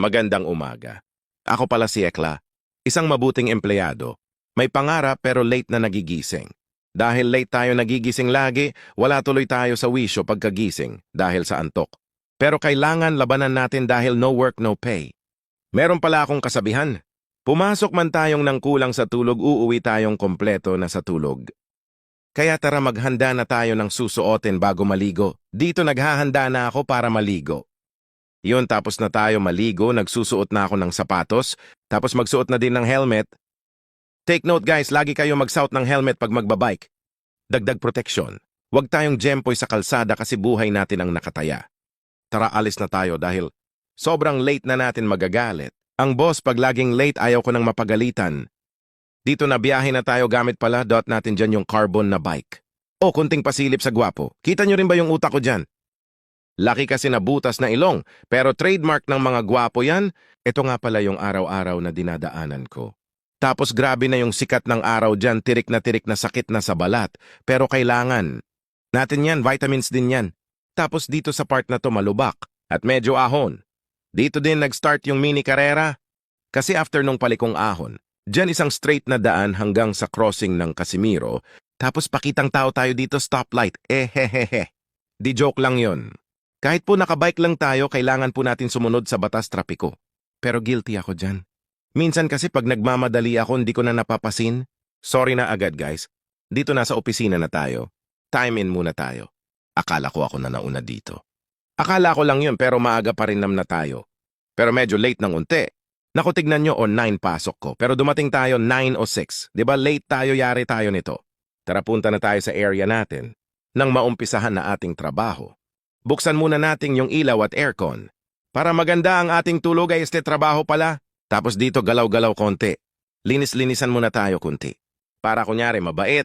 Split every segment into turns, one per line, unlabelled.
Magandang umaga. Ako pala si Ekla, isang mabuting empleyado. May pangarap pero late na nagigising. Dahil late tayo nagigising lagi, wala tuloy tayo sa wisyo pagkagising dahil sa antok. Pero kailangan labanan natin dahil no work, no pay. Meron pala akong kasabihan. Pumasok man tayong nang kulang sa tulog, uuwi tayong kompleto na sa tulog. Kaya tara maghanda na tayo ng susuotin bago maligo. Dito naghahanda na ako para maligo. Yun, tapos na tayo maligo, nagsusuot na ako ng sapatos, tapos magsuot na din ng helmet. Take note guys, lagi kayo magsuot ng helmet pag magbabike. Dagdag proteksyon. Huwag tayong jempoy sa kalsada kasi buhay natin ang nakataya. Tara alis na tayo dahil sobrang late na natin magagalit. Ang boss, pag laging late, ayaw ko nang mapagalitan. Dito na biyahe na tayo gamit pala, dot natin dyan yung carbon na bike. O, kunting pasilip sa gwapo. Kita nyo rin ba yung utak ko dyan? Laki kasi na butas na ilong, pero trademark ng mga gwapo yan, ito nga pala yung araw-araw na dinadaanan ko. Tapos grabe na yung sikat ng araw dyan, tirik na tirik na sakit na sa balat, pero kailangan. Natin yan, vitamins din yan. Tapos dito sa part na to malubak, at medyo ahon. Dito din nag-start yung mini karera. Kasi after nung palikong ahon, dyan isang straight na daan hanggang sa crossing ng Casimiro, tapos pakitang tao tayo dito stoplight, eh hehehe. Di joke lang yon. Kahit po nakabike lang tayo, kailangan po natin sumunod sa batas trapiko. Pero guilty ako dyan. Minsan kasi pag nagmamadali ako, hindi ko na napapasin. Sorry na agad guys. Dito nasa opisina na tayo. Time in muna tayo. Akala ko ako na nauna dito. Akala ko lang yun pero maaga pa rin nam na tayo. Pero medyo late ng unti. Naku tignan nyo o 9 pasok ko. Pero dumating tayo 9 o 6. Di ba late tayo, yari tayo nito. Tara punta na tayo sa area natin. Nang maumpisahan na ating trabaho. Buksan muna natin yung ilaw at aircon. Para maganda ang ating tulog ay este trabaho pala. Tapos dito galaw-galaw konti. Linis-linisan muna tayo kunti. Para kunyari mabait.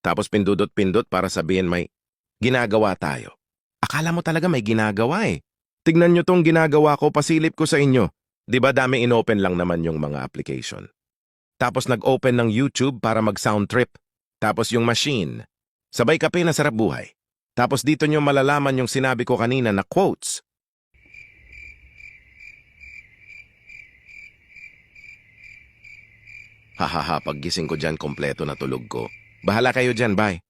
Tapos pindudot-pindot para sabihin may ginagawa tayo. Akala mo talaga may ginagawa eh. Tignan nyo tong ginagawa ko, pasilip ko sa inyo. Di ba dami inopen lang naman yung mga application. Tapos nag-open ng YouTube para mag-sound trip. Tapos yung machine. Sabay kape na sarap buhay. Tapos dito nyo malalaman yung sinabi ko kanina na quotes. Hahaha, paggising ko dyan, kompleto na tulog ko. Bahala kayo dyan, bye.